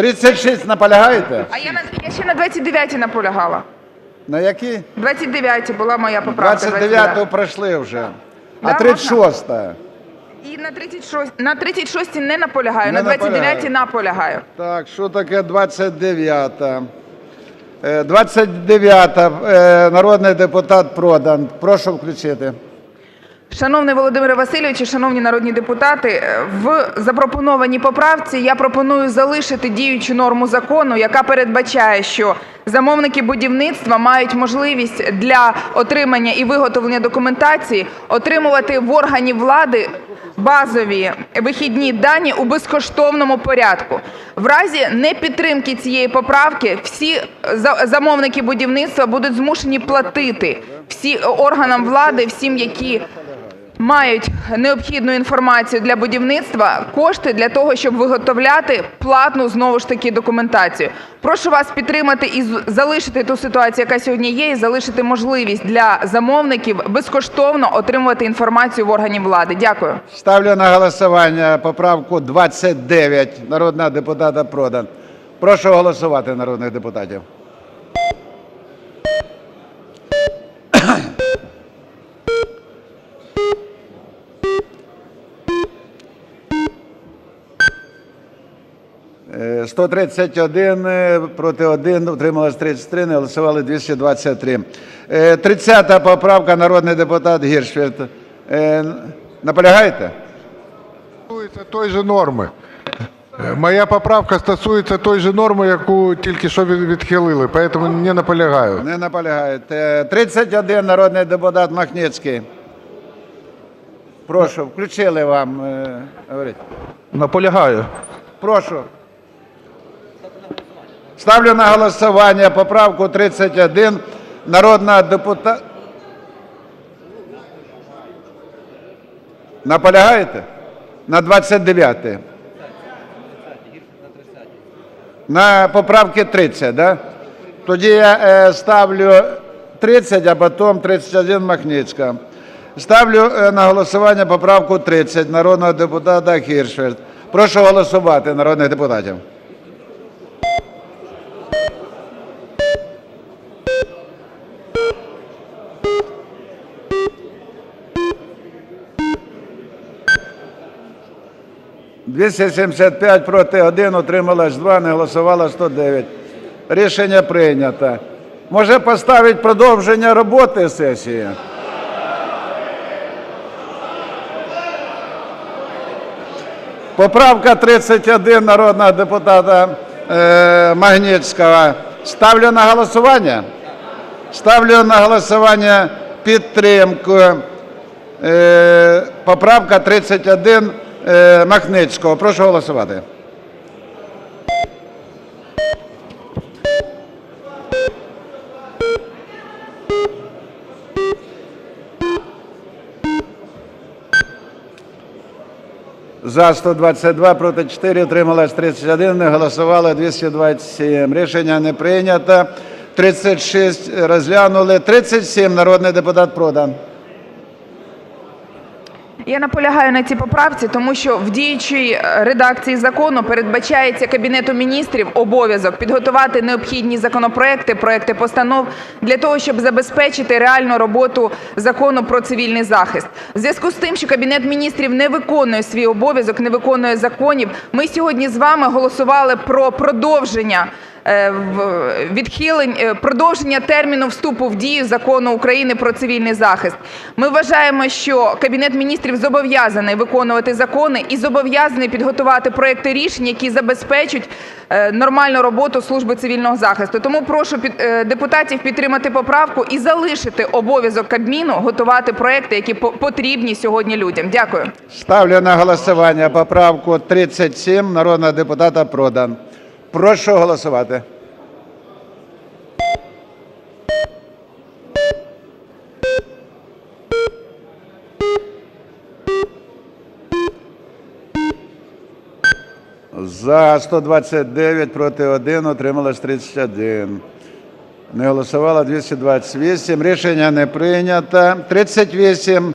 36 наполягаєте? А я, на, я ще на 29 наполягала. На які? 29 була моя поправка. 29-ту пройшли вже. А Да, 36-та? І на 36, на 36 не наполягаю, Не на 29 наполягаю. наполягаю. Так, що таке 29-та? Е, 29-та. е, Народний депутат Продан. Прошу включити. Шановний Володимире Васильовичу, шановні народні депутати, е, в запропонованій поправці я пропоную залишити діючу норму закону, яка передбачає, що замовники будівництва мають можливість для отримання і виготовлення документації отримувати в органів влади базові вихідні дані у безкоштовному порядку. В разі непідтримки цієї поправки всі замовники будівництва будуть змушені платити всі органам влади, всім, які мають необхідну інформацію для будівництва, кошти для того, щоб виготовляти платну знову ж таки документацію. Прошу вас підтримати і залишити ту ситуацію, яка сьогодні є, і залишити можливість для замовників безкоштовно отримувати інформацію в органів влади. Дякую. Ставлю на голосування поправку 29 народного депутата Продан. Прошу голосувати народних депутатів. 131 е, проти 1, утрималось 33, не голосували 223. Е, 30 поправка, народний депутат Гіршфельд. Е, Наполягаєте? стосується той же норми. Е, Моя поправка стосується той же норми, яку тільки що від- відхилили, тому не наполягаю. Не наполягаєте. 31 народний депутат Махницький. Прошу, включили вам. е, говоріть. Наполягаю. Прошу. Ставлю на голосування поправку 31 народного депутата. Наполягаєте? На 29. На поправки 30, да? Тоді я е, ставлю 30, а потім 31 Махницька. Ставлю е, на голосування поправку 30 народного депутата Хіршфельд. Прошу голосувати народних депутатів. «275 проти 1, утрималось 2, не голосувало 109. Рішення прийнято. Може поставити продовження роботи сесії? Поправка 31 народного депутата е, Магнітського. Ставлю на голосування. Ставлю на голосування підтримку. Е, поправка 31 е, Махницького. Прошу голосувати. За 122, проти 4, утрималось 31, не голосувало 227. Рішення не прийнято. 36 розглянули. 37 народний депутат Продан. Я наполягаю на цій поправці, тому що в діючій е, редакції закону передбачається Кабінету міністрів обов'язок підготувати необхідні законопроекти, проекти постанов для того, щоб забезпечити реальну роботу закону про цивільний захист. В зв'язку з тим, що Кабінет міністрів не виконує свій обов'язок, не виконує законів, ми сьогодні з вами голосували про продовження відхилень, е, продовження терміну вступу в дію Закону України про цивільний захист. Ми вважаємо, що Кабінет міністрів зобов'язаний виконувати закони і зобов'язаний підготувати проекти рішень, які забезпечать е, нормальну роботу служби цивільного захисту. Тому прошу е, депутатів підтримати поправку і залишити обов'язок Кабміну готувати проекти, які по- потрібні сьогодні людям. Дякую. Ставлю на голосування поправку 37 народного депутата Продан. Прошу голосувати. За 129, проти 1, утрималось 31. Не голосувало 228. Рішення не прийнято. 38.